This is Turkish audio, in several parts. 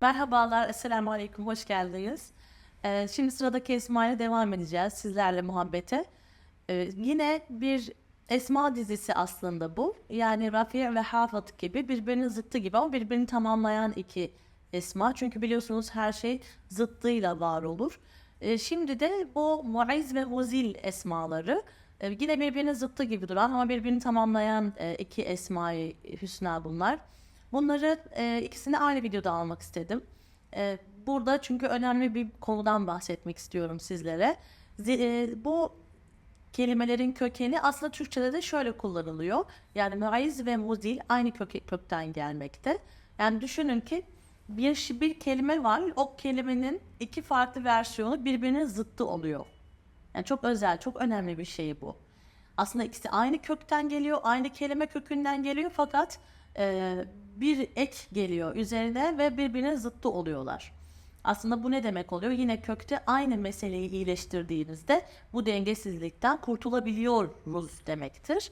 Merhabalar, Esselamu Aleyküm, hoş geldiniz. Ee, şimdi sıradaki Esma ile devam edeceğiz sizlerle muhabbete. Ee, yine bir Esma dizisi aslında bu. Yani Rafi ve Hafat gibi birbirinin zıttı gibi ama birbirini tamamlayan iki Esma. Çünkü biliyorsunuz her şey zıttıyla var olur. Ee, şimdi de bu Muiz ve Muzil esmaları e, yine birbirinin zıttı gibi duran ama birbirini tamamlayan e, iki Esma-i Hüsna bunlar. Bunları e, ikisini aynı videoda almak istedim. E, burada çünkü önemli bir konudan bahsetmek istiyorum sizlere. Zi- e, bu kelimelerin kökeni aslında Türkçe'de de şöyle kullanılıyor. Yani maiz ve muzil aynı köke, kökten gelmekte. Yani düşünün ki bir, bir kelime var. O kelimenin iki farklı versiyonu birbirinin zıttı oluyor. Yani çok özel, çok önemli bir şey bu. Aslında ikisi aynı kökten geliyor, aynı kelime kökünden geliyor fakat e, bir ek geliyor üzerine ve birbirine zıttı oluyorlar. Aslında bu ne demek oluyor? Yine kökte aynı meseleyi iyileştirdiğinizde bu dengesizlikten kurtulabiliyoruz demektir.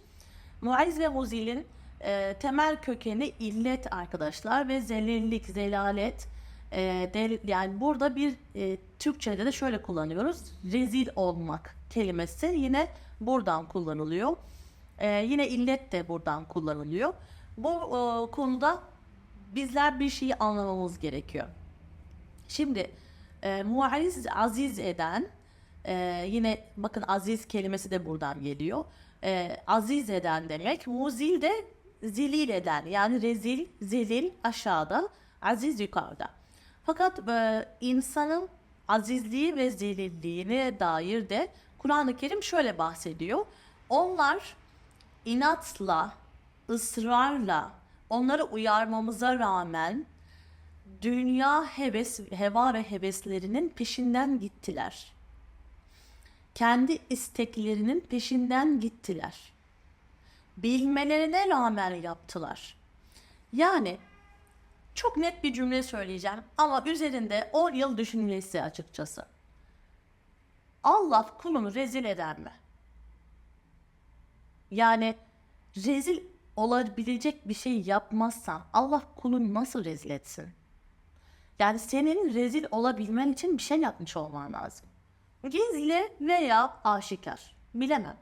Muaiz ve muzilin e, temel kökeni illet arkadaşlar ve zelillik, zelalet. E, del- yani burada bir e, Türkçe'de de şöyle kullanıyoruz. Rezil olmak kelimesi yine buradan kullanılıyor. E, yine illet de buradan kullanılıyor. Bu e, konuda bizler bir şeyi anlamamız gerekiyor. Şimdi e, muaiz aziz eden e, yine bakın aziz kelimesi de buradan geliyor. E, aziz eden demek. Muzil de zilil eden yani rezil, zelil aşağıda, aziz yukarıda. Fakat e, insanın azizliği ve zelilliğine dair de Kur'an-ı Kerim şöyle bahsediyor. Onlar inatla, ısrarla, onları uyarmamıza rağmen dünya heves, heva ve heveslerinin peşinden gittiler. Kendi isteklerinin peşinden gittiler. Bilmelerine rağmen yaptılar. Yani çok net bir cümle söyleyeceğim ama üzerinde 10 yıl düşünülmesi açıkçası. Allah kulunu rezil eder mi? Yani rezil olabilecek bir şey yapmazsan Allah kulunu nasıl rezil etsin? Yani senin rezil olabilmen için bir şey yapmış olman lazım. Gizli veya aşikar. Bilemem.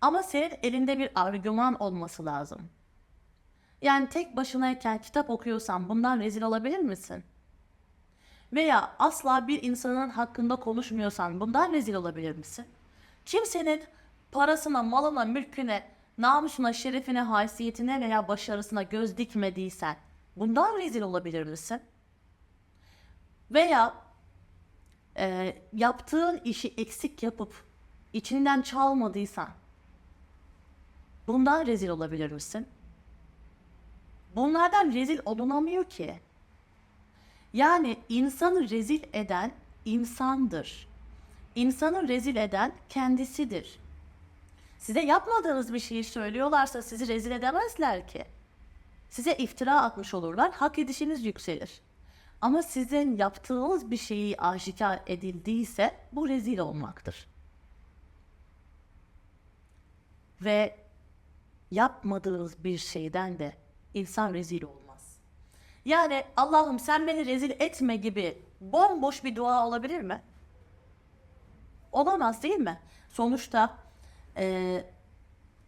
Ama senin elinde bir argüman olması lazım. Yani tek başınayken kitap okuyorsan bundan rezil olabilir misin? Veya asla bir insanın hakkında konuşmuyorsan bundan rezil olabilir misin? Kimsenin parasına, malına, mülküne, namusuna, şerefine, haysiyetine veya başarısına göz dikmediysen bundan rezil olabilir misin? Veya e, yaptığın işi eksik yapıp içinden çalmadıysan bundan rezil olabilir misin? Bunlardan rezil olunamıyor ki. Yani insanı rezil eden insandır. İnsanı rezil eden kendisidir. Size yapmadığınız bir şeyi söylüyorlarsa sizi rezil edemezler ki. Size iftira atmış olurlar, hak edişiniz yükselir. Ama sizin yaptığınız bir şeyi aşikar edildiyse bu rezil olmaktır. Ve yapmadığınız bir şeyden de insan rezil olmaz. Yani Allah'ım sen beni rezil etme gibi bomboş bir dua olabilir mi? Olamaz değil mi? Sonuçta e,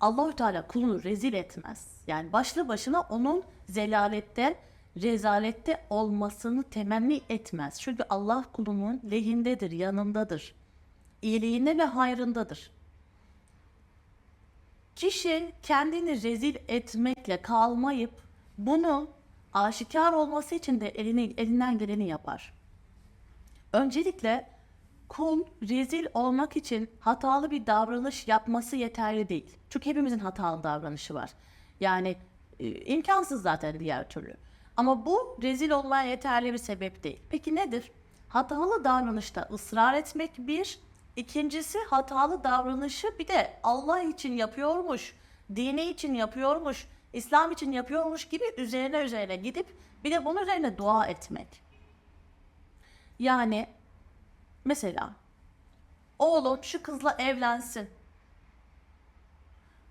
Allahü Teala kulunu rezil etmez. Yani başlı başına onun zelalette, rezalette olmasını temenni etmez. Çünkü Allah kulunun lehindedir, yanındadır. İyiliğinde ve hayrındadır. Kişi kendini rezil etmekle kalmayıp bunu aşikar olması için de elini, elinden geleni yapar. Öncelikle kul rezil olmak için hatalı bir davranış yapması yeterli değil. Çünkü hepimizin hatalı davranışı var. Yani e, imkansız zaten diğer türlü. Ama bu rezil olmaya yeterli bir sebep değil. Peki nedir? Hatalı davranışta ısrar etmek bir, ikincisi hatalı davranışı bir de Allah için yapıyormuş, dini için yapıyormuş, İslam için yapıyormuş gibi üzerine üzerine gidip bir de bunun üzerine dua etmek. Yani mesela oğlum şu kızla evlensin.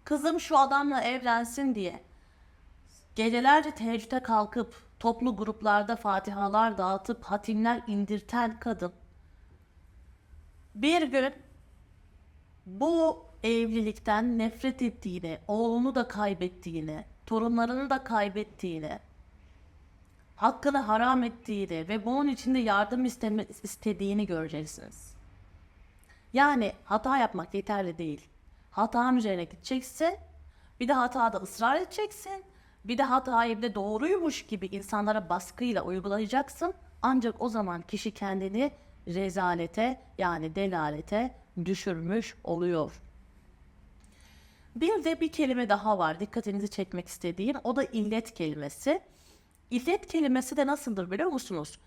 Kızım şu adamla evlensin diye gecelerce teheccüde kalkıp toplu gruplarda fatihalar dağıtıp hatimler indirten kadın bir gün bu evlilikten nefret ettiğini, oğlunu da kaybettiğini, torunlarını da kaybettiğini, hakkını haram ettiğini ve bunun için de yardım isteme, istediğini göreceksiniz. Yani hata yapmak yeterli değil. Hatanın üzerine gideceksin, bir de hatada ısrar edeceksin, bir de hatayı bir de doğruymuş gibi insanlara baskıyla uygulayacaksın. Ancak o zaman kişi kendini rezalete yani delalete düşürmüş oluyor. Bir de bir kelime daha var dikkatinizi çekmek istediğim. O da illet kelimesi. İllet kelimesi de nasıldır biliyor musunuz?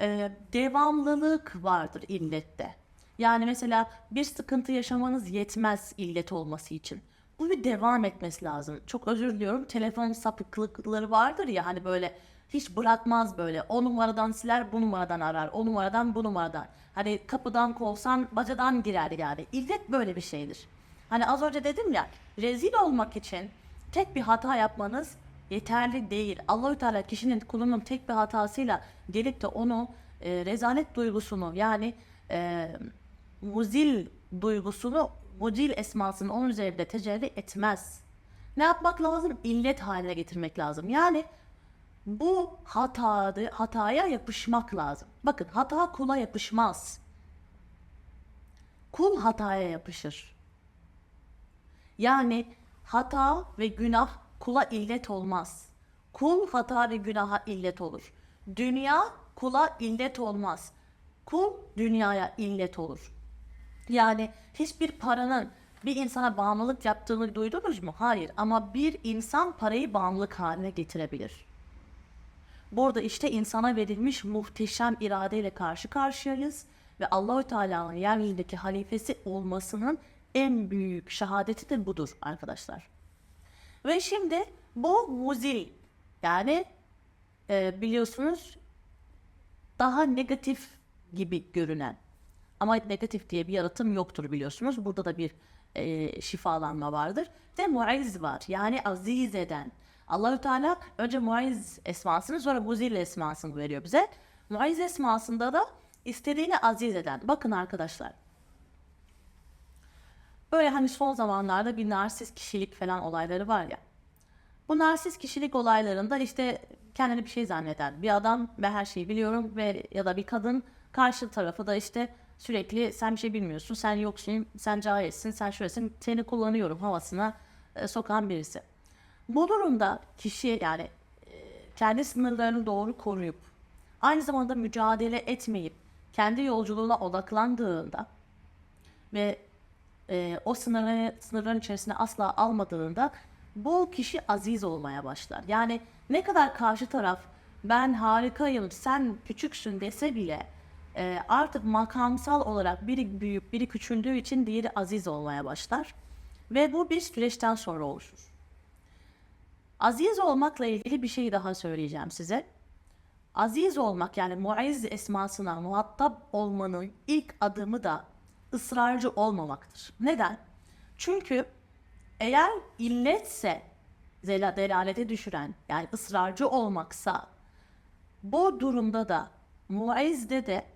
Ee, devamlılık vardır illette. Yani mesela bir sıkıntı yaşamanız yetmez illet olması için. Bu bir devam etmesi lazım. Çok özür diliyorum. Telefon sapıklıkları vardır ya hani böyle hiç bırakmaz böyle. O numaradan siler, bu numaradan arar. O numaradan, bu numaradan. Hani kapıdan kovsan bacadan girer yani. İllet böyle bir şeydir. Hani az önce dedim ya, rezil olmak için tek bir hata yapmanız yeterli değil. Allahü Teala kişinin kulunun tek bir hatasıyla gelip de onu e, rezalet duygusunu yani e, muzil duygusunu muzil esmasını onun üzerinde tecelli etmez. Ne yapmak lazım? İllet haline getirmek lazım. Yani bu hatadı, hataya yapışmak lazım. Bakın hata kula yapışmaz. Kul hataya yapışır. Yani hata ve günah kula illet olmaz. Kul hata ve günaha illet olur. Dünya kula illet olmaz. Kul dünyaya illet olur. Yani hiçbir paranın bir insana bağımlılık yaptığını duydunuz mu? Hayır ama bir insan parayı bağımlılık haline getirebilir. Burada işte insana verilmiş muhteşem iradeyle karşı karşıyayız ve Allahü Teala'nın yeryüzündeki halifesi olmasının en büyük şehadeti de budur arkadaşlar. Ve şimdi bu muzil yani e, biliyorsunuz daha negatif gibi görünen ama negatif diye bir yaratım yoktur biliyorsunuz. Burada da bir e, şifalanma vardır. Ve muayyiz var. Yani aziz eden. Allahü Teala önce muayyiz esmasını sonra muzil esmasını veriyor bize. Muayyiz esmasında da istediğini aziz eden. Bakın arkadaşlar. Böyle hani son zamanlarda bir narsist kişilik falan olayları var ya. Bu narsist kişilik olaylarında işte kendini bir şey zanneden bir adam ve her şeyi biliyorum ve ya da bir kadın karşı tarafı da işte sürekli sen bir şey bilmiyorsun, sen yoksun, sen cahilsin, sen şöylesin, seni kullanıyorum havasına e, sokan birisi. Bu durumda kişi yani e, kendi sınırlarını doğru koruyup aynı zamanda mücadele etmeyip kendi yolculuğuna odaklandığında ve e, o sınırları, sınırların içerisine asla almadığında bu kişi aziz olmaya başlar. Yani ne kadar karşı taraf ben harikayım, sen küçüksün dese bile e, artık makamsal olarak biri büyüyüp biri küçüldüğü için diğeri aziz olmaya başlar. Ve bu bir süreçten sonra oluşur. Aziz olmakla ilgili bir şey daha söyleyeceğim size. Aziz olmak yani muayyiz esmasına muhatap olmanın ilk adımı da ısrarcı olmamaktır. Neden? Çünkü eğer illetse delalete düşüren yani ısrarcı olmaksa bu durumda da muazzde de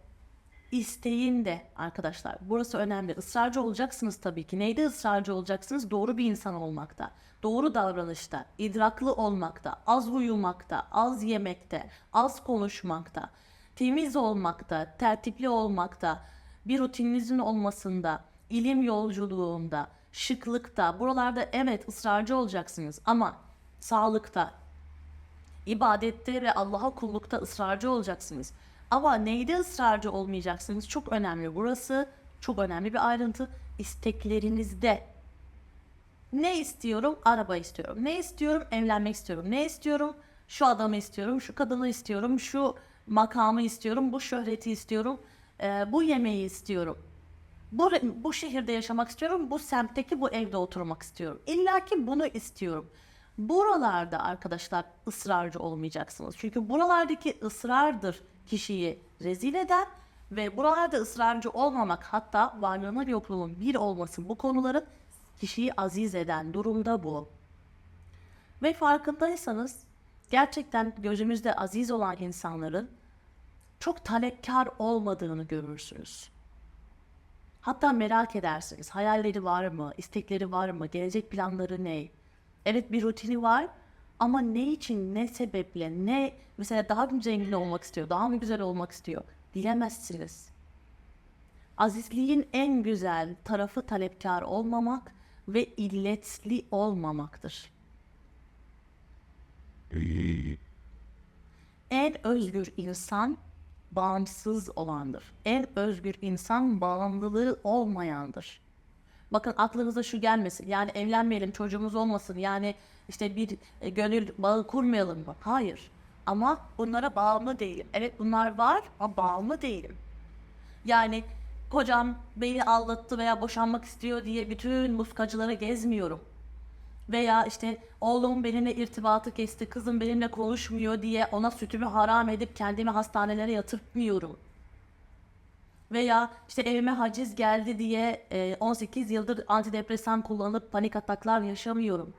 isteğin de arkadaşlar burası önemli. Israrcı olacaksınız tabii ki. Neyde ısrarcı olacaksınız? Doğru bir insan olmakta, doğru davranışta, idraklı olmakta, az uyumakta, az yemekte, az konuşmakta, temiz olmakta, tertipli olmakta, bir rutininizin olmasında, ilim yolculuğunda, şıklıkta, buralarda evet ısrarcı olacaksınız ama sağlıkta, ibadette ve Allah'a kullukta ısrarcı olacaksınız. Ama neyde ısrarcı olmayacaksınız? Çok önemli. Burası çok önemli bir ayrıntı. İsteklerinizde. Ne istiyorum? Araba istiyorum. Ne istiyorum? Evlenmek istiyorum. Ne istiyorum? Şu adamı istiyorum, şu kadını istiyorum, şu makamı istiyorum, bu şöhreti istiyorum, e, bu yemeği istiyorum. Bu, bu şehirde yaşamak istiyorum, bu semtteki bu evde oturmak istiyorum. İlla ki bunu istiyorum. Buralarda arkadaşlar ısrarcı olmayacaksınız. Çünkü buralardaki ısrardır kişiyi rezil eden ve buralarda ısrarcı olmamak hatta varlığına yokluğun bir olması bu konuların kişiyi aziz eden durumda bu. Ve farkındaysanız gerçekten gözümüzde aziz olan insanların çok talepkar olmadığını görürsünüz. Hatta merak edersiniz. Hayalleri var mı? istekleri var mı? Gelecek planları ne? Evet bir rutini var ama ne için, ne sebeple, ne mesela daha mı zengin olmak istiyor, daha mı güzel olmak istiyor bilemezsiniz. Azizliğin en güzel tarafı talepkar olmamak ve illetli olmamaktır. En özgür insan bağımsız olandır. En özgür insan bağımlılığı olmayandır. Bakın aklınıza şu gelmesin. Yani evlenmeyelim, çocuğumuz olmasın. Yani işte bir e, gönül bağı kurmayalım mı? Hayır. Ama bunlara bağımlı değilim. Evet bunlar var ama bağımlı değilim. Yani kocam beni aldattı veya boşanmak istiyor diye bütün muskacılara gezmiyorum. Veya işte oğlum benimle irtibatı kesti, kızım benimle konuşmuyor diye ona sütümü haram edip kendimi hastanelere yatırtmıyorum. Veya işte evime haciz geldi diye e, 18 yıldır antidepresan kullanıp panik ataklar yaşamıyorum.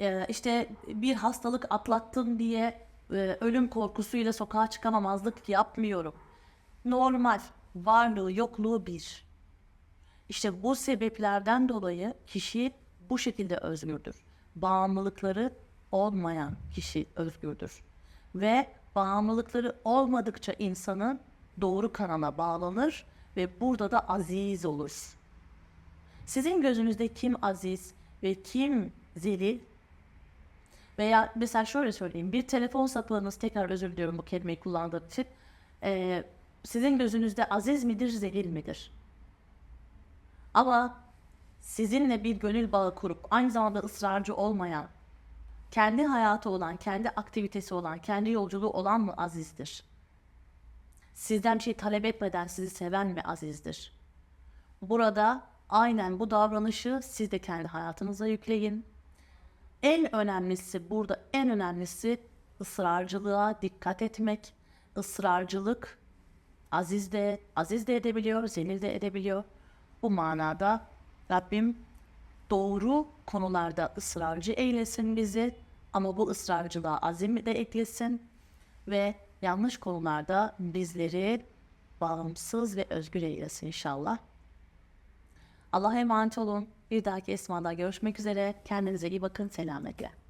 E, işte bir hastalık atlattım diye e, ölüm korkusuyla sokağa çıkamamazlık yapmıyorum. Normal, varlığı yokluğu bir. İşte bu sebeplerden dolayı kişi bu şekilde özgürdür. Bağımlılıkları olmayan kişi özgürdür. Ve bağımlılıkları olmadıkça insanın doğru kanala bağlanır ve burada da aziz olur. Sizin gözünüzde kim aziz ve kim zelil? Veya mesela şöyle söyleyeyim. Bir telefon sapığınız, tekrar özür diliyorum bu kelimeyi kullandığım için. Ee, sizin gözünüzde aziz midir, zelil midir? Ama sizinle bir gönül bağı kurup aynı zamanda ısrarcı olmayan, kendi hayatı olan, kendi aktivitesi olan, kendi yolculuğu olan mı azizdir? Sizden bir şey talep etmeden sizi seven mi azizdir? Burada aynen bu davranışı siz de kendi hayatınıza yükleyin. En önemlisi burada en önemlisi ısrarcılığa dikkat etmek. Israrcılık aziz de aziz de edebiliyor, zelil de edebiliyor. Bu manada Rabbim doğru konularda ısrarcı eylesin bizi ama bu ısrarcılığa azim de eklesin ve yanlış konularda bizleri bağımsız ve özgür eylesin inşallah. Allah'a emanet olun. Bir dahaki esmada görüşmek üzere. Kendinize iyi bakın. Selametle.